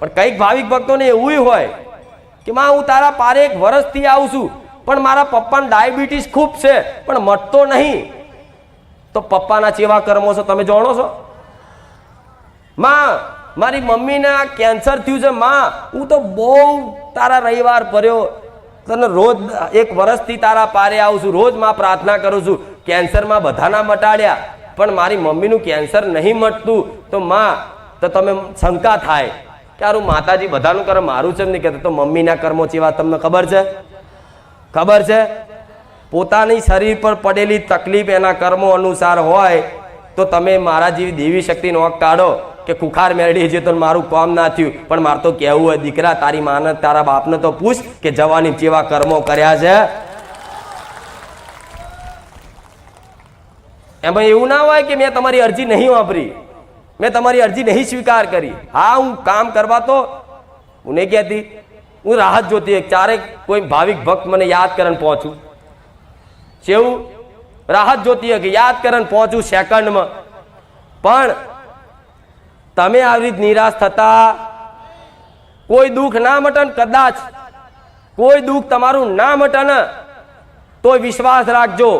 પણ કંઈક ભાવિક ભક્તોને એવું હોય કે માં, હું તારા પારે એક વર્ષથી આવું છું, પણ મારા પપ્પાને ડાયાબિટીસ ખૂબ છે, પણ મટતો નહીં. તો પપ્પાના ચેવા કર્મો છો, તમે જાણો છો? માં, મારી મમ્મીને કેન્સર થયું છે, માં, હું તો બહુ તારા રવિવાર ભર્યો. તને રોજ એક વર્ષથી તારા પારે આવું છું, રોજમાં પ્રાર્થના કરું છું, કેન્સરમાં બધાના મટાડ્યા, પણ મારી મમ્મીનું કેન્સર નહીં મટતું. તો માં, તો તમે શંકા થાય. કે માતાજી બધાનું કરે, મારું છે નહીં કહેતા. તો મમ્મીના કર્મો ચેવા તમને ખબર છે? ખબર છે? પોતાની શરીર પર પડેલી તકલીફ એના કર્મો અનુસાર હોય, તો તમે મારા જેવી દેવી શક્તિનો નોક કાઢો કે ખુખાર મેળવી છે તો મારું કામ ના થયું. પણ મારે તો કહેવું હોય, દીકરા, તારી માને, તારા બાપને તો પૂછ કે જવાની જેવા કર્મો કર્યા છે. એમાં એવું ના હોય કે મેં તમારી અરજી નહીં વાપરી. મેં તમારી અરજી નહીં સ્વીકાર કરી. હા, હું કામ કરવા તો હું નહીં કહેતી. હું રાહત જોતી હોય ચારે કોઈ ભાવિક ભક્ત મને યાદ કરન પહોંચું. જેવું રાહત જોતી કે યાદ કરન પહોંચું સેકન્ડમાં. પણ તમે આવી રીત નિરાશ થતા કોઈ દુઃખ ના મટન કદાચ, કોઈ દુઃખ તમારું ના મટન તોય વિશ્વાસ રાખજો.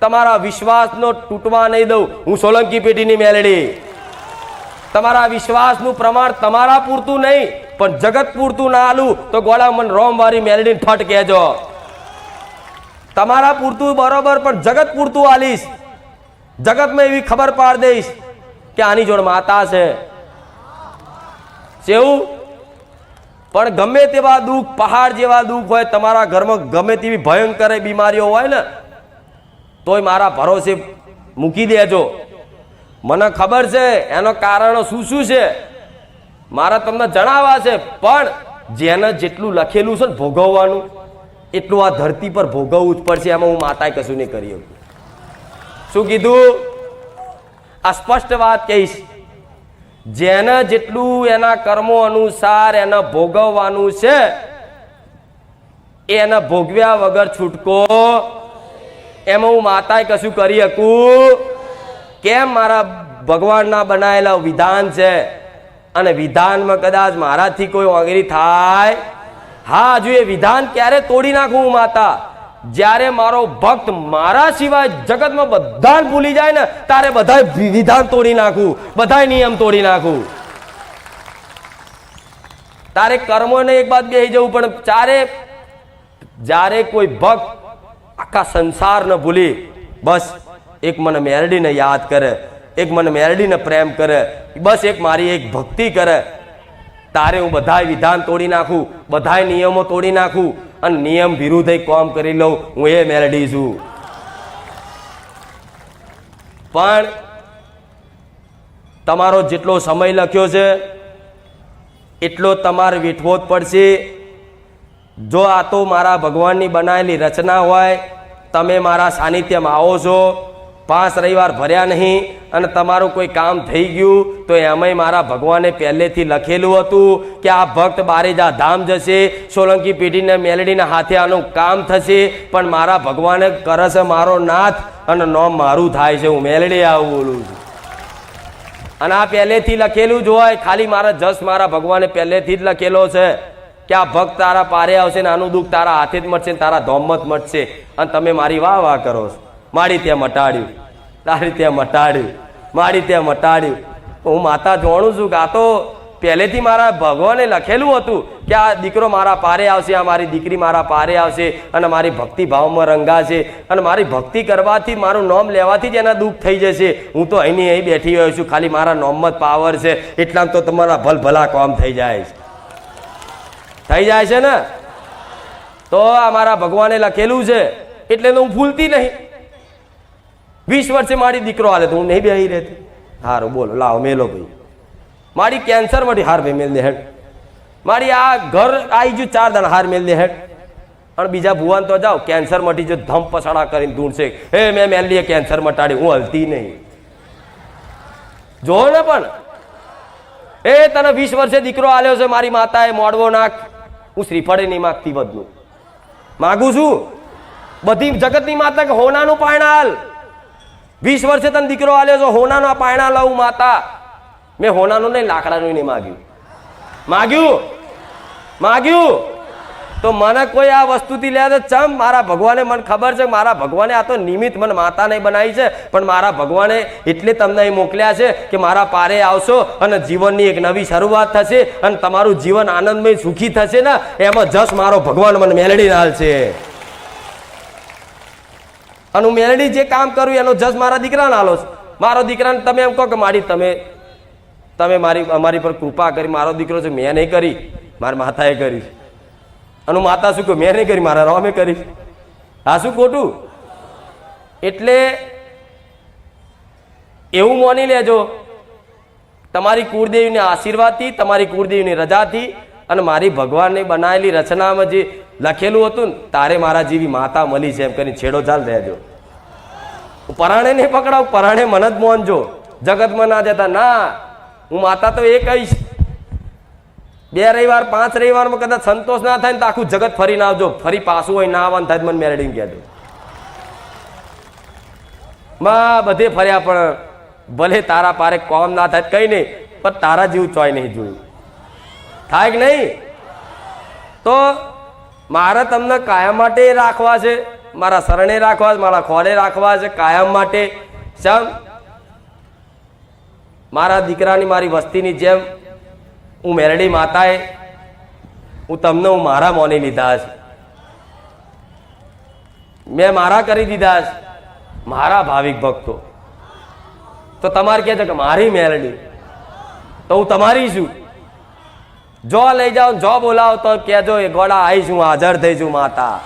તમારા વિશ્વાસનો તૂટવા નહીં દઉં. હું સોલંકી પેઢીની મેલડી. તમારા વિશ્વાસનું પ્રમાણ તમારા પૂરતું નહીં, પણ જગત પૂરતું ના આલું, તો ગોળા મન રોમવારી મેલડી ફટ કહેજો. તમારા પૂરતું બરોબર, પણ જગત પૂરતું આલીશ. જગતમાં એવી ખબર પાડ દઈશ કે આની જોડ માતા છે. જેવું? પણ ગમે તેવા દુઃખ, પહાડ જેવા દુઃખ હોય, તમારા ઘરમાં ગમે તેવી ભયંકર બીમારીઓ હોય ને, તોય મારા ભરોસે મૂકી દેજો. મને ખબર છે, એનો કારણો શું શું છે? મારા તમને જણાવવા છે, પણ જેને જેટલું લખેલું છે ને ભોગવવાનું, એટલું આ ધરતી પર ભોગવવું જ પડશે, એમાં હું માતાએ કશું નહીં કરી શકું. શું કીધું? આ સ્પષ્ટ વાત કહીશ. જેને જેટલું એના કર્મો અનુસાર એને ભોગવવાનું છે, એને ભોગવ્યા વગર છૂટકો, એમાં હું માતાએ કશું કરી શકું કેમ મારા ભગવાનના બનાયેલા વિધાન છે? અને વિધાનમાં કદાચ મારાથી કોઈ વાંગરી થાય? હા હજુ એ વિધાન ક્યારે તોડી નાખું માતા? જ્યારે મારો ભક્ત મારા સિવાય જગતમાં બધા ભૂલી જાય ને તારે બધા વિધાન તોડી નાખું બધા નિયમ તોડી નાખું. તારે કર્મોને એક બાદ બેસી જવું, પણ ચારે, જ્યારે કોઈ ભક્ત આખા સંસારને ભૂલી, બસ એક મને મેરડીને યાદ કરે, એક મને મેરડીને પ્રેમ કરે, બસ એક મારી એક ભક્તિ કરે. તારે હું બધાય વિધાન તોડી નાખું, બધાય નિયમો તોડી નાખું અને નિયમ વિરુદ્ધ કોમ કરી લઉં, હું એ મેરડી છું. પણ તમારો જેટલો સમય લખ્યો છે, એટલો તમારે વેઠવો જ પડશે. જો આ તો મારા ભગવાનની બનાવેલી રચના હોય, તમે મારા સાનિધ્યમાં આવો છો પાંચ રવિવાર ભર્યા નહીં અને તમારું કોઈ કામ થઈ ગયું, તો એમાંય મારા ભગવાને પહેલેથી લખેલું હતું કે આ ભક્ત બારેજા ધામ જશે, સોલંકી પેઢીને મેલડીના હાથે આનું કામ થશે, પણ મારા ભગવાને કરે છે મારો નાથ અને નોમ મારું થાય છે, હું મેલડી આવું બોલું છું. અને આ પહેલેથી લખેલું જ હોય, ખાલી મારા જસ મારા ભગવાને પહેલેથી જ લખેલો છે કે આ ભક્ત તારા પારે આવશે ને આનું દુઃખ તારા હાથે જ મળશે તારા ધોમત મટશે અને તમે મારી વાહ વાહ કરો છો. મારી ત્યાં મટાડ્યું. તારી ત્યાં મટાડ્યું. મારી ત્યાં મટાડ્યું. હું માતા જોણું છું કે આ તો પહેલેથી મારા ભગવાને લખેલું હતું કે આ દીકરો મારા પારે આવશે, આ મારી દીકરી મારા પારે આવશે અને મારી ભક્તિ ભાવમાં રંગાશે અને મારી ભક્તિ કરવાથી મારું નામ લેવાથી જ એના દુઃખ થઈ જશે. હું તો અહીંની અહીં બેઠી રહ્યો છું, ખાલી મારા નોમમાં જ પાવર છે. એટલા તો તમારા ભલ ભલા કામ થઈ જાય છે. થઈ જાય છે ને? તો આ મારા ભગવાને લખેલું છે. એટલે હું ભૂલતી નહીં. વીસ વર્ષે મારી દીકરો હાલે તો હું નહીં બેહી રહેતી. હારું, બોલો, લાવો, મેલો ભાઈ. મારી કેન્સર મળી હાર ભાઈ મેલ દે હેડ. મારી આ ઘર આવી ગયું ચાર દાણા હાર મેલ દે હેડ. અને બીજા ભુવાન તો જાઓ કેન્સર મટી જો ધમ પસાડા કરીને ધૂણશે હે, મેં મેલીએ કેન્સર મટાડી હું હલતી નહીં. જોવો ને પણ. એ તને વીસ વર્ષે દીકરો આલ્યો છે, મારી માતાએ મોડવો નાખ. હું શ્રીફળે નહીં માગતી બધું માગું છું. બધી જગતની માતા કે હોનાનું પાયણાલ વીસ વર્ષે તને દીકરો આલ્યો છો, હોનાનો પાયણા લઉં માતા. મેં હોનાનું નહીં લાકડાનું નહીં માગ્યું. માગ્યું? માગ્યું? તો મને કોઈ આ વસ્તુથી લે ચમ મારા ભગવાને મને ખબર છે, મારા ભગવાને આ તો નિમિત્ત મને માતા નહીં બનાવી છે, પણ મારા ભગવાને એટલે તમને અહીં મોકલ્યા છે કે મારા પારે આવશો અને જીવનની એક નવી શરૂઆત થશે અને તમારું જીવન આનંદમય સુખી થશે ને, એમાં જસ મારો ભગવાન મને રહ્યા છે અને હું મેલડી જે કામ કરું એનો જજ મારા દીકરાને આલો છું. મારો દીકરાને તમે એમ કહો કે મારી તમે તમે મારી, અમારી પર કૃપા કરી, મારો દીકરો છે, મેં નહીં કરી. મારી માતાએ કરી અને હું માતા શું કહું મેં નહીં કરી, મારા રામે કરી આ શું ખોટું? એટલે એવું માની લેજો, તમારી કુળદેવીના આશીર્વાદથી તમારી કુળદેવીની રજાથી અને મારી ભગવાનની બનાવેલી રચનામાં જે લખેલું હતું ને, તારે મારા જેવી માતા મળી છે એમ કરીને છેડો ચાલ રહેજો. પરાણે નહીં પકડાવ, પરાણે મન જ. મોનજો જગતમાં ના જતા, ના, હું માતા તો એ કહીશ બે રવિવાર, પાંચ રવિવારમાં કદાચ સંતોષ ના થાય ને તો આખું જગત ફરી ના આવજો. ફરી પાછું હોય ના આવવાનું થાય મને મેરેડીને કહેજો. માં, બધે ફર્યા પણ ભલે તારા પારે કોમ ના થાય, કઈ નહીં, પણ તારા જેવું ચોય નહીં જોયું. થાય કે નહીં? તો મારે તમને કાયમ માટે રાખવા છે, મારા શરણે રાખવા છે, મારા ખોળે રાખવા છે, કાયમ માટે. સમ મારા દીકરાની મારી વસ્તીની જેમ હું મેરડી માતાએ, હું તમને હું મારા મોની લીધા છે. મેં મારા કરી દીધા છે, મારા ભાવિક ભક્તો. તો તમારે કહે છે કે મારી મેરડી? તો હું તમારી છું. જો લઈ જાઓ જો બોલાવો તો કહેજો એ ગોળા આવીશ હું, હાજર થઈશું માતા.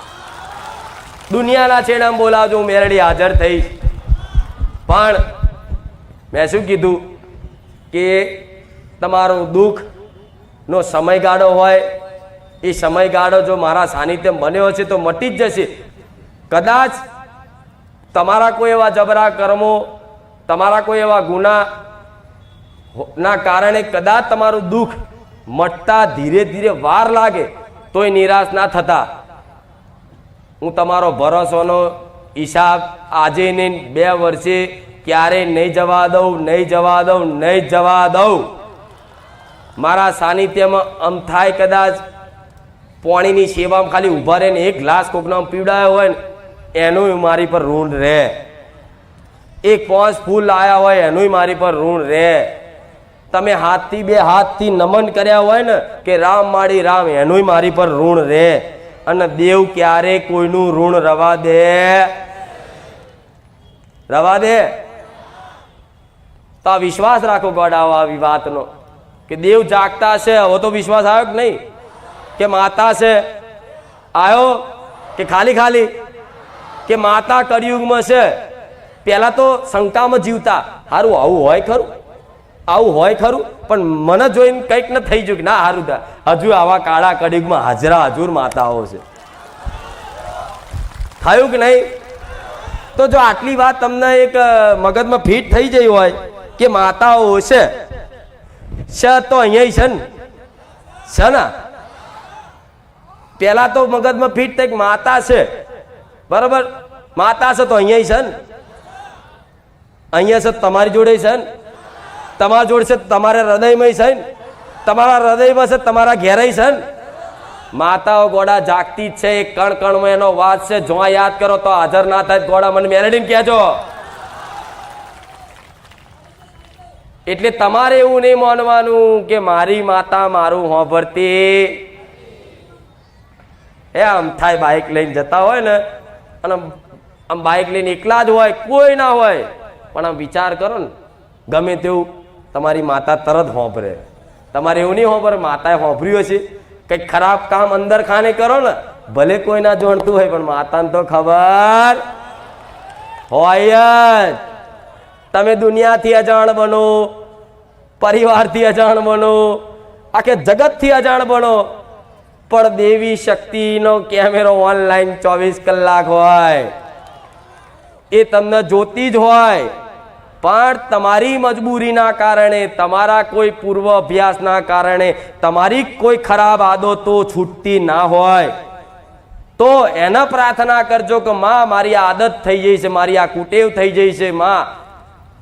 દુનિયાના છેડામાં બોલાવજો, હું મેરડી હાજર થઈશ. પણ મેં શું કીધું કે તમારું દુઃખ નો સમયગાળો હોય, એ સમયગાળો જો મારા સાનિધ્ય બન્યો છે તો મટી જ જશે. કદાચ તમારા કોઈ એવા જબરા કર્મો, તમારા કોઈ એવા ગુના ના કારણે કદાચ તમારું દુઃખ મટતા ધીરે ધીરે વાર લાગે, તોય નિરાશ ના થતા. હું તમારો ભરોસોનો હિસાબ આજે ને બે વર્ષે ક્યારે નહીં જવા દઉં, નહીં જવા દઉં, નહીં જવા દઉં. મારા સાનિધ્યમાં આમ થાય કદાચ પાણીની સેવામાં ખાલી ઊભા રહે ને એક ગ્લાસ કોકના પીવડાયો હોય ને એનું મારી પર ઋણ રહે. એક પોસ ફૂલ લાયા હોય એનું મારી પર ઋણ રહે. તમે હાથથી બે હાથથી નમન કર્યા હોય ને કે રામ માળી રામ એનું મારી પર ઋણ રે. અને દેવ ક્યારે કોઈનું ઋણ રવા દે? રવા દે? તો આ વિશ્વાસ રાખો ગોડાઓ આવી વાતનો. કે દેવ જાગતા છે, હવે તો વિશ્વાસ આવ્યો કે નહીં? કે માતા છે? આવ્યો? કે ખાલી ખાલી? કે માતા કળિયુગમાં છે? પહેલા તો શંકામાં જીવતા. સારું આવું હોય ખરું? આવું હોય ખરું? પણ મને જોઈને કંઈક ન થઈ ગયું કે ના થા. હજુ આવા કાળા કડીગમાં હાજરા હજુર માતાઓ છે. થયું કે નહીં? તો જો આટલી વાત તમને એક મગજમાં ફિટ થઈ જઈ હોય કે માતાઓ છે છે તો અહીંયા છે ને? છે ને? પેલા તો મગજમાં ફિટ થઈ માતા છે. બરાબર? માતા છે તો અહીંયા છે ને? અહીંયા છે તમારી જોડે છે ને? તમારા જોડે છે, તમારા હૃદયમય છે, તમારા હૃદયમાં છે, તમારા ઘેરાય છે. માતાઓ ગોડા જાગતી છે કણ કણમાં એનો વાત છે. જો યાદ કરો તો હાજર ના થાય, ગોડા મને મેરેડીને કહેજો. એટલે તમારે એવું નહીં માનવાનું કે મારી માતા મારું હોભરતી એ આમ થાય બાઇક લઈને જતા હોય ને, અને આમ બાઇક લઈને એકલા જ હોય, કોઈ ના હોય. પણ આમ વિચાર કરો ને, ગમે તેવું તમારી માતા તરત હોંભરે. તમારે એવું નહીં હોંભરે, માતાએ હોંભર્યું હશે. કંઈક ખરાબ કામ અંદર ખાને કરો ને, ભલે કોઈ ના જોણતું હોય, પણ માતાને તો ખબર હોય જ. તમે દુનિયાથી અજાણ બનો, પરિવારથી અજાણ બનો, આખે જગતથી અજાણ બનો, પણ દેવી શક્તિનો કેમેરો ઓનલાઈન ચોવીસ કલાક હોય. એ તમને જોતી જ હોય. પણ તમારી મજબૂરીના કારણે, તમારા કોઈ પૂર્વ અભ્યાસના કારણે, તમારી કોઈ ખરાબ આદતો છૂટતી ના હોય. તો એને પ્રાર્થના કરજો કે, માં, મારી આદત થઈ જઈ છે, મારી આ કુટેવ થઈ જઈ છે, માં.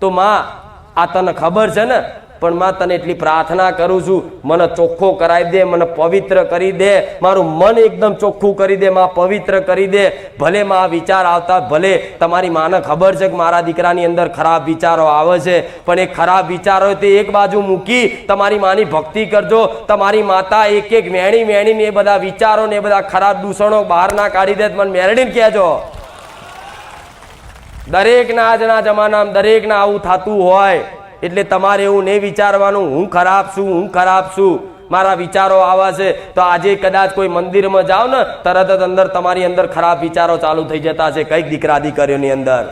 તો માં, આ તને ખબર છે ને? પણ માં તને એટલી પ્રાર્થના કરું છું, મને ચોખ્ખો કરાવી દે, મને પવિત્ર કરી દે, મારું મન એકદમ ચોખ્ખું કરી દે, માં પવિત્ર કરી દે. ભલે માં આ વિચાર આવતા, ભલે તમારી માને ખબર છે કે મારા દીકરાની અંદર ખરાબ વિચારો આવે છે, પણ એ ખરાબ વિચારો તે એક બાજુ મૂકી તમારી માની ભક્તિ કરજો. તમારી માતા એક એક વેણી વેણીને એ બધા વિચારો ને એ બધા ખરાબ દૂષણો બહાર ના કાઢી દે, મને મેરડીને કહેજો. દરેકના આજના જમાનામાં દરેકના આવું થતું હોય. એટલે તમારે એવું નહીં વિચારવાનું, હું ખરાબ છું, હું ખરાબ છું. મારા વિચારો આવા છે. તો આજે કદાચ કોઈ મંદિરમાં જાઓ ને, તરત જ અંદર તમારી અંદર ખરાબ વિચારો ચાલુ થઈ જતા છે. કંઈક દીકરા દીકરીઓની અંદર.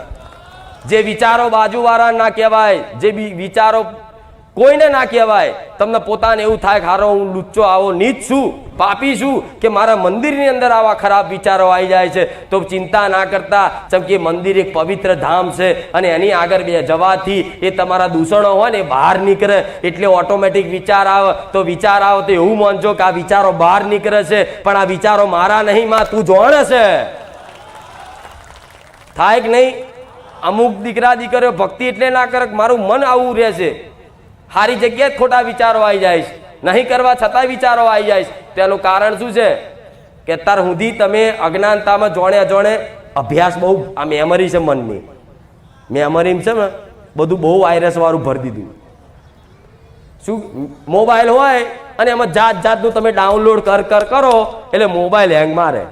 જે વિચારો બાજુવાળા ના કહેવાય, જે વિચારો કોઈને ના કહેવાય. તમને પોતાને એવું થાય કે હારો, હું લુચ્ચો આવો, નીચ છું, પાપી છું, કે મારા મંદિરની અંદર આવા ખરાબ વિચારો આવી જાય છે, તો ચિંતા ના કરતા. જેમ મંદિર એક પવિત્ર ધામ છે અને એની આગળ બે જવાથી એ તમારા દૂષણો હોય ને બહાર નીકળે. એટલે ઓટોમેટિક વિચાર આવે. તો વિચાર આવે તો એવું માનજો કે આ વિચારો બહાર નીકળે છે, પણ આ વિચારો મારા નહીં, માં તું જોણે છે. થાય કે નહીં? અમુક દીકરા દીકરીઓ ભક્તિ એટલે ના કરે મારું મન આવું રહે છે. સારી જગ્યાએ ખોટા વિચારો આવી જાય છે. નહીં કરવા છતાં વિચારો આવી જાય છે. તેનું કારણ શું છે? કે અત્યાર સુધી તમે અજ્ઞાનતામાં જોણે અજોણે અભ્યાસ બહુ, આ મેમરી છે મનની. મેમરી છે ને, બધું બહુ વાયરસ વાળું ભરી દીધું. શું? મોબાઈલ હોય અને એમાં જાત જાતનું તમે ડાઉનલોડ કર કર, કરો, એટલે મોબાઈલ હેંગ મારે.